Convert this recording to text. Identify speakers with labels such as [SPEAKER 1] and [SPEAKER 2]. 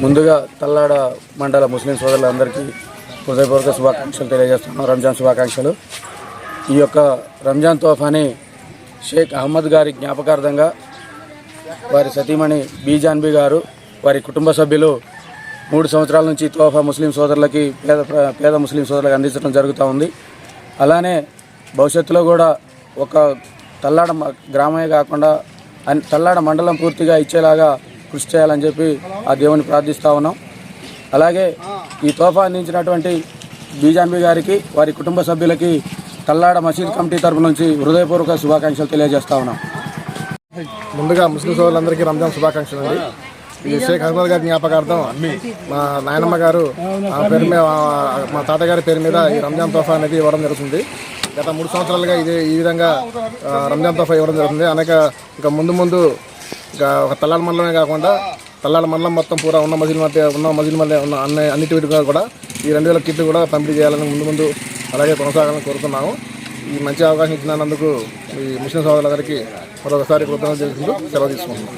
[SPEAKER 1] ముందుగా తల్లాడ మండల ముస్లిం సోదరులందరికీ హృదయపూర్వక శుభాకాంక్షలు తెలియజేస్తున్నాం రంజాన్ శుభాకాంక్షలు. ఈ యొక్క రంజాన్ తోఫాని షేక్ అహ్మద్ గారి జ్ఞాపకార్థంగా వారి సతీమణి బీజాన్బీ గారు వారి కుటుంబ సభ్యులు మూడు సంవత్సరాల నుంచి తోఫా ముస్లిం సోదరులకి పేద పేద ముస్లిం సోదరులకు అందించడం జరుగుతూ ఉంది. అలానే భవిష్యత్తులో కూడా ఒక తల్లాడ మ- గ్రామమే కాకుండా అన్- తల్లాడ మండలం పూర్తిగా ఇచ్చేలాగా కృషి చేయాలని చెప్పి ఆ దేవుని ప్రార్థిస్తూ ఉన్నాం. అలాగే ఈ తోఫా అందించినటువంటి బీజాంబీ గారికి వారి కుటుంబ సభ్యులకి తల్లాడ మసీద్ కమిటీ తరపు నుంచి హృదయపూర్వక శుభాకాంక్షలు తెలియజేస్తా ఉన్నాం.
[SPEAKER 2] ముందుగా ముస్లిం సోదరులందరికీ రంజాన్ శుభాకాంక్షలు అండి. ఈ షేక్ అహ్మద్ గారి జ్ఞాపకార్థం. మా నాయనమ్మ గారు ఆ పేరు మీద మా తాతగారి పేరు మీద ఈ రంజాన్ తోఫా అనేది ఇవ్వడం జరుగుతుంది. గత మూడు సంవత్సరాలుగా ఇది ఈ విధంగా రంజాన్ తోఫా ఇవ్వడం జరుగుతుంది. అనేక ఇంకా ముందు ముందు ఇంకా ఒక తల్లాల మండలమే కాకుండా తల్లాల మండలం మొత్తం పూరా ఉన్న మజిల్ మధ్య ఉన్న మజిల్ మధ్య ఉన్న అన్ని అన్నిటి వీటిగా కూడా ఈ రెండు వేల కిట్లు కూడా పంపిణీ చేయాలని ముందు ముందు అలాగే కొనసాగాలని కోరుతున్నాము. ఈ మంచి అవకాశం ఇచ్చినందుకు ఈ ముస్లిం సోదరులందరికీ మరొకసారి కృతజ్ఞతలు తెలుసుకుంటూ సెలవు తీసుకుంటున్నాం.